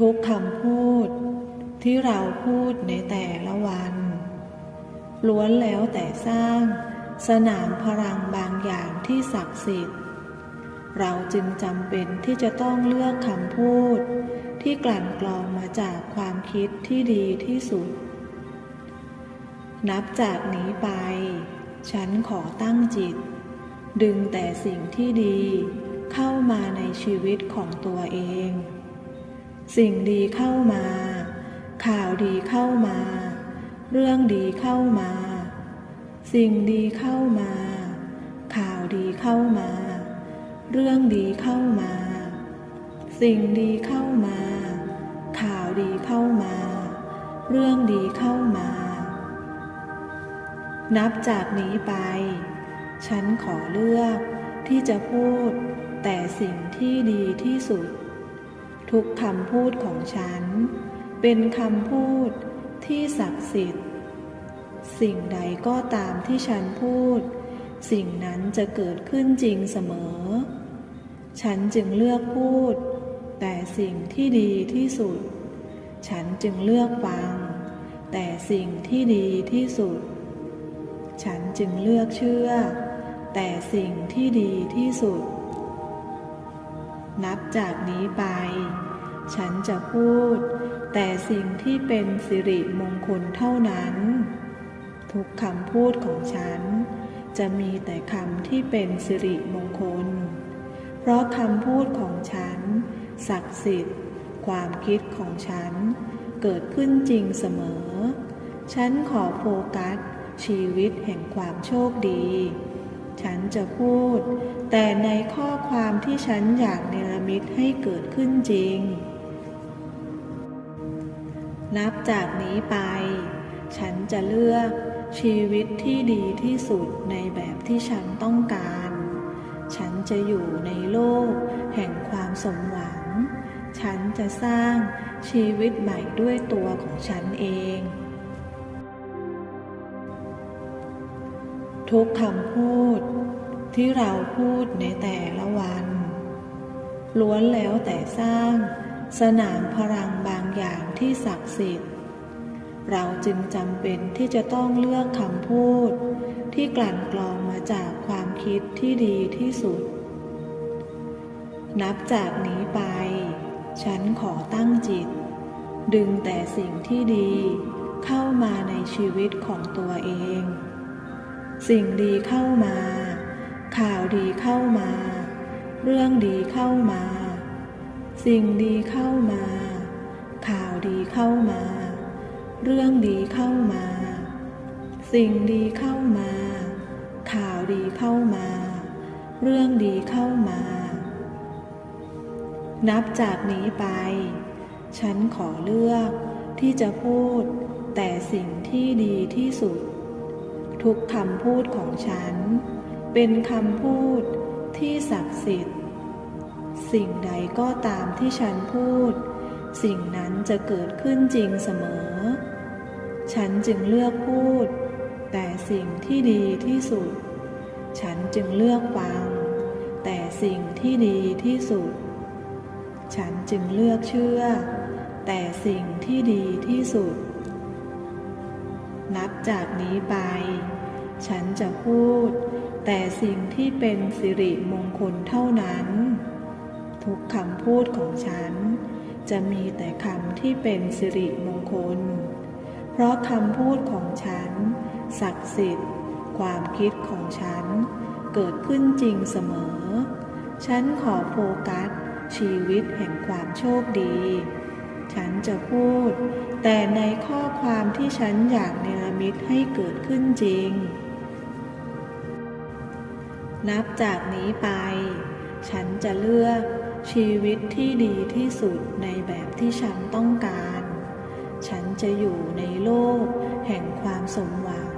ทุกคำพูดที่เราพูดในแต่ละวัน ล้วนแล้วแต่สร้างสนามพลังบางอย่างที่ศักดิ์สิทธิ์ เราจึงจำเป็นที่จะต้องเลือกคำพูด ที่กลั่นกรองมาจากความคิดที่ดีที่สุด นับจากนี้ไป ฉันขอตั้งจิต ดึงแต่สิ่งที่ดีเข้ามาในชีวิตของตัวเอง สิ่งดีเข้ามา ข่าวดีเข้ามา เรื่องดีเข้ามา สิ่งดีเข้ามา ข่าวดีเข้ามา เรื่องดีเข้ามา สิ่งดีเข้ามา ข่าวดีเข้ามา เรื่องดีเข้ามา นับจากนี้ไป ฉันขอเลือกที่จะพูดแต่สิ่งที่ดีที่สุด ทุกคำพูดของฉัน เป็นคำพูดที่ศักดิ์สิทธิ์ สิ่งใดก็ตามที่ฉันพูด สิ่งนั้นจะเกิดขึ้นจริงเสมอ ฉันจึงเลือกพูด แต่สิ่งที่ดีที่สุด ฉันจึงเลือกฟัง แต่สิ่งที่ดีที่สุด ฉันจึงเลือกเชื่อ แต่สิ่งที่ดีที่สุดนับจากนี้ไป ฉันจะพูด แต่สิ่งที่เป็นสิริมงคลเท่านั้น ทุกคำพูดของฉัน จะมีแต่คำที่เป็นสิริมงคล เพราะคำพูดของฉัน ศักดิ์สิทธิ์ ความคิดของฉัน เกิดขึ้นจริงเสมอ ฉันขอโฟกัส ชีวิตแห่งความโชคดี ฉันจะพูด แต่ในข้อความที่ฉันอยากเนรมิตให้เกิดขึ้นจริง นับจากนี้ไป ฉันจะเลือกชีวิตที่ดีที่สุดในแบบที่ฉันต้องการ ฉันจะอยู่ในโลกแห่งความสมหวัง ฉันจะสร้างชีวิตใหม่ด้วยตัวของฉันเอง ทุกคำพูดที่เราพูดในแต่ละวัน ล้วนแล้วแต่สร้าง สนามพลังบางอย่างที่ศักดิ์สิทธิ์ เราจึงจำเป็นที่จะต้องเลือกคำพูด ที่กลั่นกรองมาจากความคิดที่ดีที่สุด นับจากนี้ไป ฉันขอตั้งจิต ดึงแต่สิ่งที่ดีเข้ามาในชีวิตของตัวเอง สิ่งดีเข้ามา ข่าวดีเข้ามา เรื่องดีเข้ามา สิ่งดีเข้ามา ข่าวดีเข้ามา เรื่องดีเข้ามา สิ่งดีเข้ามา ข่าวดีเข้ามา เรื่องดีเข้ามา นับจากนี้ไป ฉันขอเลือกที่จะพูดแต่สิ่งที่ดีที่สุด ทุกคำพูดของฉัน เป็นคำพูดที่ศักดิ์สิทธิ์ สิ่งใดก็ตามที่ฉันพูด สิ่งนั้นจะเกิดขึ้นจริงเสมอ ฉันจึงเลือกพูด แต่สิ่งที่ดีที่สุด ฉันจึงเลือกฟัง แต่สิ่งที่ดีที่สุด ฉันจึงเลือกเชื่อ แต่สิ่งที่ดีที่สุด นับจากนี้ไป ฉันจะพูด แต่สิ่งที่เป็นสิริมงคลเท่านั้น ทุกคำพูดของฉัน จะมีแต่คำที่เป็นสิริมงคล เพราะคำพูดของฉัน ศักดิ์สิทธิ์ ความคิดของฉัน เกิดขึ้นจริงเสมอ ฉันขอโฟกัส ชีวิตแห่งความโชคดี ฉันจะพูด แต่ในข้อความที่ฉันอยากเนรมิตให้เกิดขึ้นจริง นับจากนี้ไปฉันจะเลือก ชีวิตที่ดีที่สุดในแบบที่ฉันต้องการ ฉันจะอยู่ในโลกแห่งความสมหวัง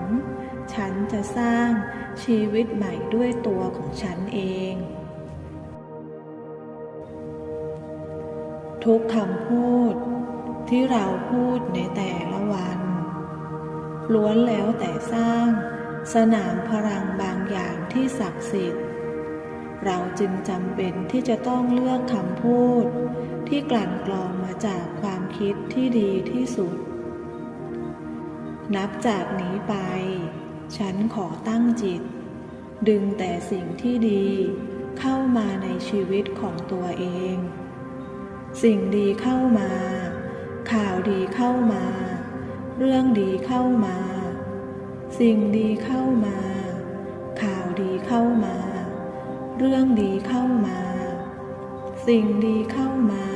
ฉันจะสร้างชีวิตใหม่ด้วยตัวของฉันเอง ทุกคำพูดที่เราพูดในแต่ละวัน ล้วนแล้วแต่สร้างสนามพลังบางอย่างที่ศักดิ์สิทธิ์ เราจึงจำเป็นที่จะต้องเลือกคำพูด ที่กลั่นกรองมาจากความคิดที่ดีที่สุด นับจากนี้ไป ฉันขอตั้งจิต ดึงแต่สิ่งที่ดีเข้ามาในชีวิตของตัวเอง สิ่งดีเข้ามา ข่าวดีเข้ามา เรื่องดีเข้ามา สิ่งดีเข้ามา ข่าวดีเข้ามา เรื่องดีเข้ามา สิ่งดีเข้ามา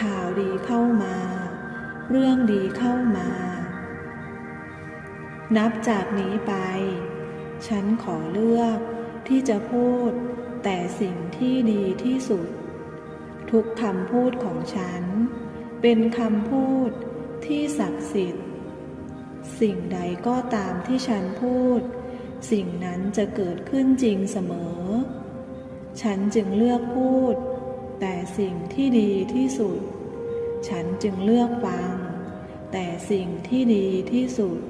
ข่าวดีเข้ามา เรื่องดีเข้ามา นับจากนี้ไป ฉันขอเลือกที่จะพูดแต่สิ่งที่ดีที่สุด ทุกคำพูดของฉัน เป็นคำพูดที่ศักดิ์สิทธิ์ สิ่งใดก็ตามที่ฉันพูด สิ่งนั้นจะเกิดขึ้นจริงเสมอ ฉันจึงเลือกพูด แต่สิ่งที่ดีที่สุด ฉันจึงเลือกฟัง แต่สิ่งที่ดีที่สุด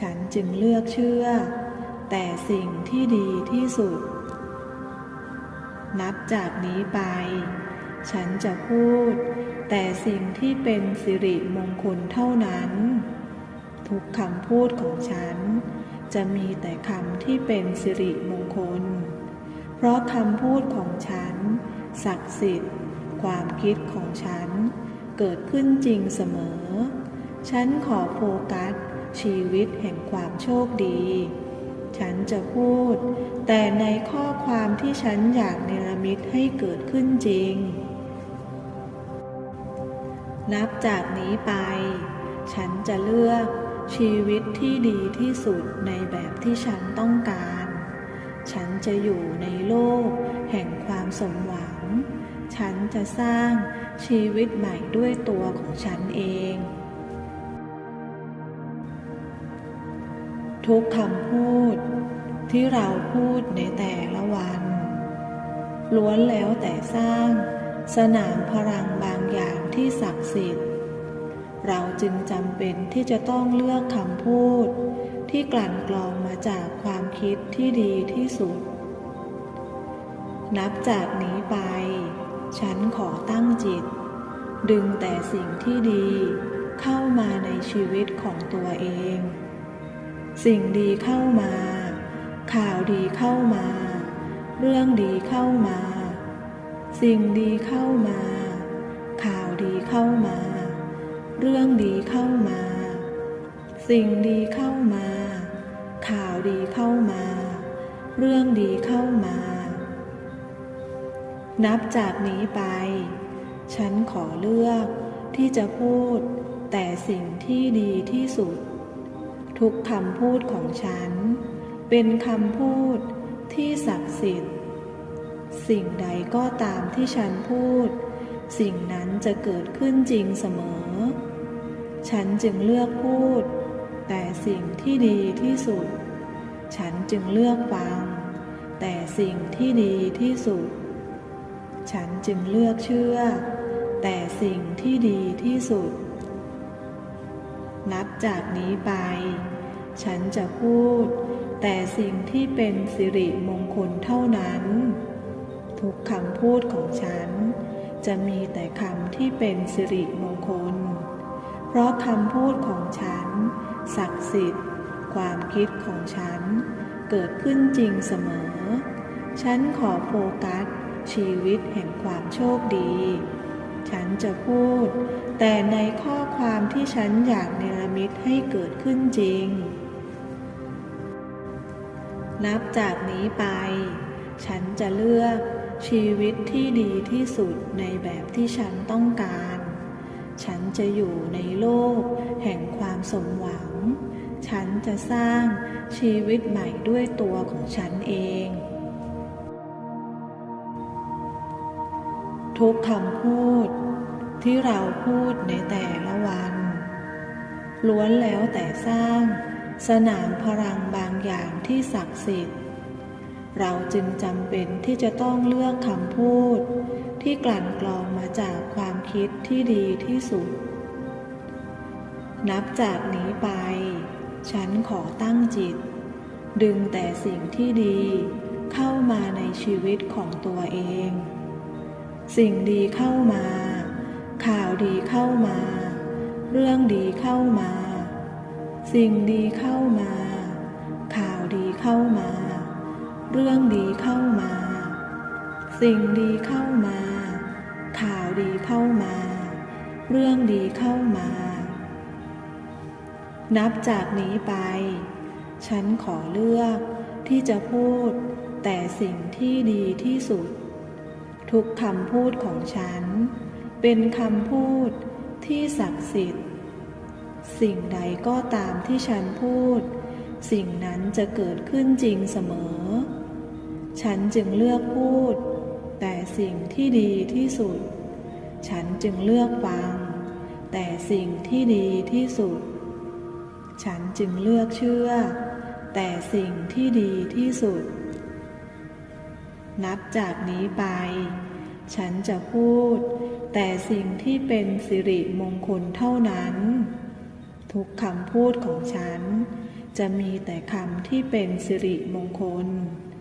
ฉันจึงเลือกเชื่อ แต่สิ่งที่ดีที่สุด นับจากนี้ไป ฉันจะพูด แต่สิ่งที่เป็นสิริมงคลเท่านั้น ทุกคำพูดของฉันจะมีแต่คำที่เป็นสิริมงคล ราะคำพูดของฉัน ศักดิ์สิทธิ์ ความคิดของฉัน เกิดขึ้นจริงเสมอ ฉันขอโฟกัส ชีวิตแห่งความโชคดี ฉันจะพูด แต่ในข้อความที่ฉันอยากเนรมิตให้เกิดขึ้นจริง นับจากนี้ไป ฉันจะเลือกชีวิตที่ดีที่สุดในแบบที่ฉันต้องการ ฉันจะอยู่ในโลก แห่งความสมหวัง ฉันจะสร้างชีวิตใหม่ด้วยตัวของฉันเอง ทุกคำพูดที่เราพูดในแต่ละวัน ล้วนแล้วแต่สร้าง สนามพลังบางอย่างที่ศักดิ์สิทธิ์ เราจึงจำเป็นที่จะต้องเลือกคำพูด ที่กลั่นกรองมาจากความคิดที่ดีที่สุด นับจากนี้ไป ฉันขอตั้งจิต ดึงแต่สิ่งที่ดีเข้ามาในชีวิตของตัวเอง สิ่งดีเข้ามา ข่าวดีเข้ามา เรื่องดีเข้ามา สิ่งดีเข้ามา ข่าวดีเข้ามา เรื่องดีเข้ามา สิ่งดีเข้ามา ดีเข้ามา เรื่องดีเข้ามา นับจากนี้ไป ฉันขอเลือกที่จะพูดแต่สิ่งที่ดีที่สุด ทุกคำพูดของฉัน เป็นคำพูดที่ศักดิ์สิทธิ์ สิ่งใดก็ตามที่ฉันพูด สิ่งนั้นจะเกิดขึ้นจริงเสมอ ฉันจึงเลือกพูด แต่สิ่งที่ดีที่สุด ฉันจึงเลือกฟัง แต่สิ่งที่ดีที่สุด ฉันจึงเลือกเชื่อ แต่สิ่งที่ดีที่สุด นับจากนี้ไป ฉันจะพูด แต่สิ่งที่เป็นสิริมงคลเท่านั้น ทุกคำพูดของฉัน จะมีแต่คำที่เป็นสิริมงคล เพราะคำพูดของฉัน ศักดิ์สิทธิ์ ความคิดของฉันเกิดขึ้นจริงเสมอ ฉันขอโฟกัสชีวิตแห่งความโชคดี ฉันจะพูด แต่ในข้อความที่ฉันอยากเนรมิตให้เกิดขึ้นจริง นับจากนี้ไป ฉันจะเลือกชีวิตที่ดีที่สุดในแบบที่ฉันต้องการ ฉันจะอยู่ในโลกแห่งความสมหวัง ฉันจะสร้างชีวิตใหม่ด้วยตัวของฉันเอง ทุกคำพูดที่เราพูดในแต่ละวัน ล้วนแล้วแต่สร้างสนามพลังบางอย่างที่ศักดิ์สิทธิ์ เราจึงจำเป็นที่จะต้องเลือกคำพูด ที่กลั่นกรองมาจากความคิดที่ดีที่สุด นับจากนี้ไป ฉันขอตั้งจิต ดึงแต่สิ่งที่ดีเข้ามาในชีวิตของตัวเอง สิ่งดีเข้ามา ข่าวดีเข้ามา เรื่องดีเข้ามา สิ่งดีเข้ามา ข่าวดีเข้ามา เรื่องดีเข้ามา สิ่งดีเข้ามา ข่าวดีเข้ามา เรื่องดีเข้ามา นับจากนี้ไป ฉันขอเลือกที่จะพูดแต่สิ่งที่ดีที่สุด ทุกคำพูดของฉัน เป็นคำพูดที่ศักดิ์สิทธิ์ สิ่งใดก็ตามที่ฉันพูด สิ่งนั้นจะเกิดขึ้นจริงเสมอ ฉันจึงเลือกพูด แต่สิ่งที่ดีที่สุด ฉันจึงเลือกฟัง แต่สิ่งที่ดีที่สุด ฉันจึงเลือกเชื่อ แต่สิ่งที่ดีที่สุด นับจากนี้ไป ฉันจะพูด แต่สิ่งที่เป็นสิริมงคลเท่านั้น ทุกคำพูดของฉัน จะมีแต่คำที่เป็นสิริมงคล